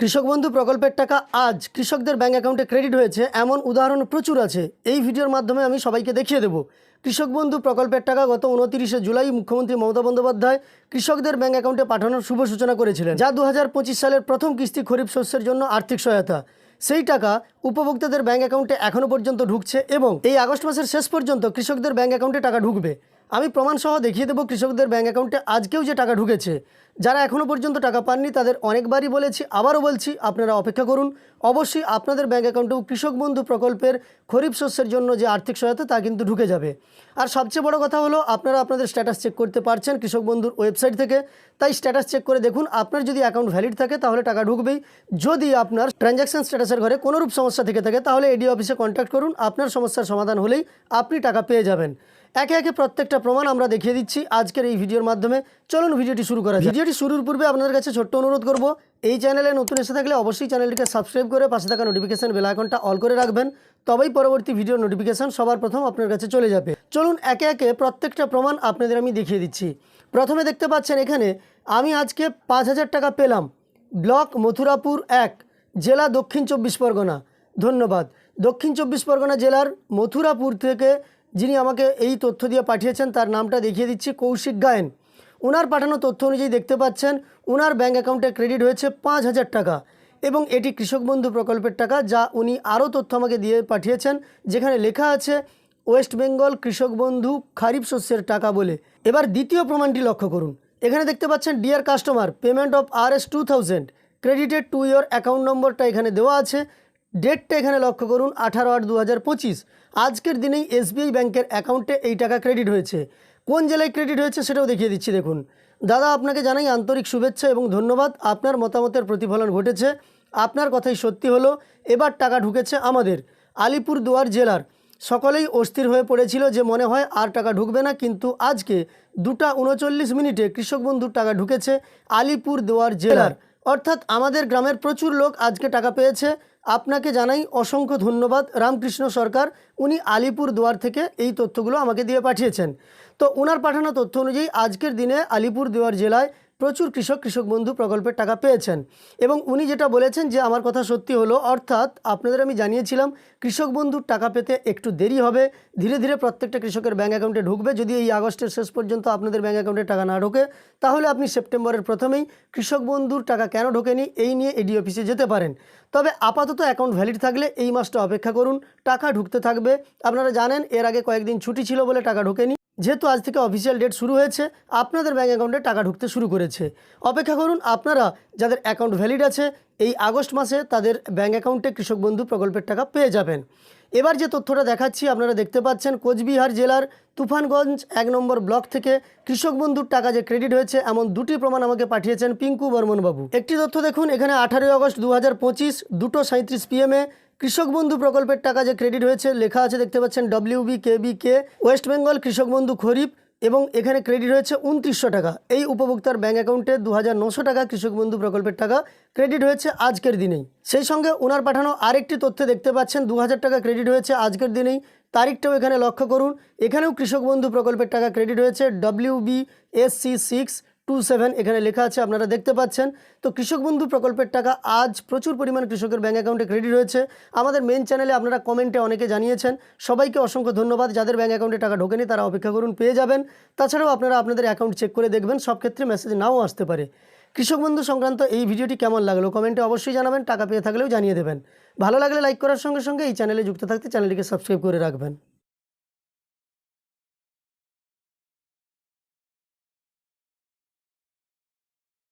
কৃষক বন্ধু প্রকল্পের টাকা আজ কৃষকদের ব্যাঙ্ক অ্যাকাউন্টে ক্রেডিট হয়েছে, এমন উদাহরণ প্রচুর আছে। এই ভিডিওর মাধ্যমে আমি সবাইকে দেখিয়ে দেবো। কৃষক বন্ধু প্রকল্পের টাকা গত উনতিরিশে জুলাই মুখ্যমন্ত্রী মমতা বন্দ্যোপাধ্যায় কৃষকদের ব্যাঙ্ক অ্যাকাউন্টে পাঠানোর শুভ সূচনা করেছিলেন, যা দু হাজার পঁচিশ সালের প্রথম কিস্তি খরিফ শস্যের জন্য আর্থিক সহায়তা। সেই টাকা উপভোক্তাদের ব্যাঙ্ক অ্যাকাউন্টে এখনও পর্যন্ত ঢুকছে এবং এই আগস্ট মাসের শেষ পর্যন্ত কৃষকদের ব্যাঙ্ক অ্যাকাউন্টে টাকা ঢুকবে। আমি প্রমাণসহ দেখিয়ে দেবো কৃষকদের ব্যাঙ্ক অ্যাকাউন্টে আজকেও যে টাকা ঢুকেছে। যারা এখনও পর্যন্ত টাকা পাননি, তাদের অনেকবারই বলেছি, আবারও বলছি, আপনারা অপেক্ষা করুন। অবশ্যই আপনাদের ব্যাঙ্ক অ্যাকাউন্টেও কৃষক বন্ধু প্রকল্পের খরিফ শস্যের জন্য যে আর্থিক সহায়তা, তা কিন্তু ঢুকে যাবে। আর সবচেয়ে বড় কথা হলো, আপনারা আপনাদের স্ট্যাটাস চেক করতে পারছেন কৃষক বন্ধুর ওয়েবসাইট থেকে। তাই স্ট্যাটাস চেক করে দেখুন, আপনার যদি অ্যাকাউন্ট ভ্যালিড থাকে, তাহলে টাকা ঢুকবেই। যদি আপনার ট্রানজ্যাকশন স্ট্যাটাসের ঘরে কোনোরূপ সমস্যা থেকে থাকে, তাহলে এডি অফিসে কন্ট্যাক্ট করুন। আপনার সমস্যার সমাধান হলেই আপনি টাকা পেয়ে যাবেন। একে একে প্রত্যেকটা প্রমাণ আমরা দেখিয়ে দিচ্ছি আজকের এই ভিডিওর মাধ্যমে। চলুন ভিডিওটি শুরু করা ভিডিওটি শুরুর পূর্বে আপনাদের কাছে ছোট্ট অনুরোধ করব, এই চ্যানেলে নতুন এসে থাকলে অবশ্যই চ্যানেলটিকে সাবস্ক্রাইব করে পাশে থাকা নোটিফিকেশন বেল আইকনটা অল করে রাখবেন। তবেই পরবর্তী ভিডিওর নোটিফিকেশন সবার প্রথম আপনার কাছে চলে যাবে। চলুন একে একে প্রত্যেকটা প্রমাণ আপনাদের আমি দেখিয়ে দিচ্ছি। প্রথমে দেখতে পাচ্ছেন এখানে, আমি আজকে পাঁচ হাজার টাকা পেলাম। ব্লক মথুরাপুর এক, জেলা দক্ষিণ চব্বিশ পরগনা। ধন্যবাদ। দক্ষিণ চব্বিশ পরগনা জেলার মথুরাপুর থেকে যিনি আমাকে এই তথ্য দিয়ে পাঠিয়েছেন, তার নামটা দেখিয়ে দিচ্ছি, কৌশিক গায়েন। ওনার পাঠানো তথ্য অনুযায়ী দেখতে পাচ্ছেন ওনার ব্যাঙ্ক অ্যাকাউন্টে ক্রেডিট হয়েছে পাঁচ হাজার টাকা এবং এটি কৃষক বন্ধু প্রকল্পের টাকা, যা উনি আরও তথ্য আমাকে দিয়ে পাঠিয়েছেন, যেখানে লেখা আছে, ওয়েস্ট বেঙ্গল কৃষক বন্ধু খারিফ শস্যের টাকা বলে। এবার দ্বিতীয় প্রমাণটি লক্ষ্য করুন। এখানে দেখতে পাচ্ছেন, dear customer, payment of R S two thousand, credited to your account নম্বরটা এখানে দেওয়া আছে ডেটটা এখানে লক্ষ্য করুন, আঠারো আট দু আজকের দিনেই এসবিআই ব্যাংকের অ্যাকাউন্টে এই টাকা ক্রেডিট হয়েছে। কোন জেলায় ক্রেডিট হয়েছে সেটাও দেখিয়ে দিচ্ছি, দেখুন। দাদা, আপনাকে জানাই আন্তরিক শুভেচ্ছা এবং ধন্যবাদ। আপনার মতামতের প্রতিফলন ঘটেছে। আপনার কথাই সত্যি হলো, এবার টাকা ঢুকেছে আমাদের আলিপুর দুয়ার জেলার। সকলেই অস্থির হয়ে পড়েছিল যে মনে হয় আর টাকা ঢুকবে না, কিন্তু আজকে দুটা উনচল্লিশ মিনিটে কৃষক বন্ধুর টাকা ঢুকেছে আলিপুর দুয়ার জেলার। অর্থাৎ আমাদের গ্রামের প্রচুর লোক আজকে টাকা পেয়েছে। আপনাকে জানাই অসংখ্য ধন্যবাদ। রামকৃষ্ণ সরকার, উনি আলিপুর দুয়ার থেকে এই তথ্যগুলো আমাকে দিয়ে পাঠিয়েছেন। তো ওনার পাঠানো তথ্য অনুযায়ী আজকের দিনে আলিপুর দুয়ার জেলায় প্রচুর কৃষক কৃষক বন্ধু প্রকল্পের টাকা পেয়েছেন। এবং উনি যেটা বলেছেন যে, আমার কথা সত্যি হলো, অর্থাৎ আপনাদের আমি জানিয়েছিলাম, কৃষক বন্ধুর টাকা পেতে একটু দেরি হবে। ধীরে ধীরে প্রত্যেকটা কৃষকের ব্যাঙ্ক অ্যাকাউন্টে ঢুকবে। যদি এই আগস্টের শেষ পর্যন্ত আপনাদের ব্যাঙ্ক অ্যাকাউন্টে টাকা না ঢোকে, তাহলে আপনি সেপ্টেম্বরের প্রথমেই কৃষক বন্ধুর টাকা কেন ঢোকেনি, এই নিয়ে এডি অফিসে যেতে পারেন। তবে আপাতত অ্যাকাউন্ট ভ্যালিড থাকলে এই মাসটা অপেক্ষা করুন। টাকা ঢুকতে থাকবে। আপনারা জানেন, এর আগে কয়েকদিন ছুটি ছিল বলে টাকা ঢোকেনি। যেহেতু আজ থেকে অফিসিয়াল ডেট শুরু হয়েছে, আপনাদের ব্যাঙ্ক অ্যাকাউন্টে টাকা ঢুকতে শুরু করেছে। অপেক্ষা করুন, আপনারা যাদের অ্যাকাউন্ট ভ্যালিড আছে, এই আগস্ট মাসে তাদের ব্যাঙ্ক অ্যাকাউন্টে কৃষক বন্ধু প্রকল্পের টাকা পেয়ে যাবেন। এবার যে তথ্যটা দেখাচ্ছি, আপনারা দেখতে পাচ্ছেন কোচবিহার জেলার তুফানগঞ্জ এক নম্বর ব্লক থেকে কৃষক বন্ধুর টাকা যে ক্রেডিট হয়েছে, এমন দুটি প্রমাণ আমাকে পাঠিয়েছেন পিঙ্কু বর্মনবাবু। একটি তথ্য দেখুন, এখানে আঠারোই আগস্ট দু হাজার পঁচিশ, দুটো সাঁত্রিশ পিএমে কৃষক বন্ধু প্রকল্পের টাকা যে ক্রেডিট হয়েছে, লেখা আছে, দেখতে পাচ্ছেন WB KB K B K West Bengal Krishak Bandhu Kharif এবং এখানে ক্রেডিট হয়েছে উনত্রিশশো টাকা। এই উপভোক্তার ব্যাঙ্ক অ্যাকাউন্টে দু হাজার টাকা কৃষক বন্ধু প্রকল্পের টাকা ক্রেডিট হয়েছে আজকের দিনেই। সেই সঙ্গে ওনার পাঠানো আরেকটি তথ্য দেখতে পাচ্ছেন দু হাজার টাকা ক্রেডিট হয়েছে আজকের দিনেই। তারিখটাও এখানে লক্ষ্য করুন। এখানেও কৃষক বন্ধু প্রকল্পের টাকা ক্রেডিট হয়েছে W B S C six two seven এখানে লেখা আছে, আপনারা দেখতে পাচ্ছেন। তো কৃষক বন্ধু প্রকল্পের টাকা আজ প্রচুর পরিমাণ কৃষকের ব্যাঙ্ক অ্যাকাউন্টে ক্রেডিট হয়েছে আমাদের মেন চ্যানেলে আপনারা কমেন্টে অনেকে জানিয়েছেন। সবাইকে অসংখ্য ধন্যবাদ। যাদের ব্যাঙ্ক অ্যাকাউন্টে টাকা ঢোকেনি, তারা অপেক্ষা করুন, পেয়ে যাবেন। তাছাড়াও আপনারা আপনাদের অ্যাকাউন্ট চেক করে দেখবেন, সব ক্ষেত্রে মেসেজ নাও আসতে পারে। কৃষক বন্ধু সংক্রান্ত এই ভিডিওটি কেমন লাগল কমেন্টে অবশ্যই জানাবেন, টাকা পেয়ে থাকলেও জানিয়ে দেবেন। ভালো লাগলে লাইক করার সঙ্গে সঙ্গে এই চ্যানেলে যুক্ত থাকতে চ্যানেলটিকে সাবস্ক্রাইব করে রাখবেন।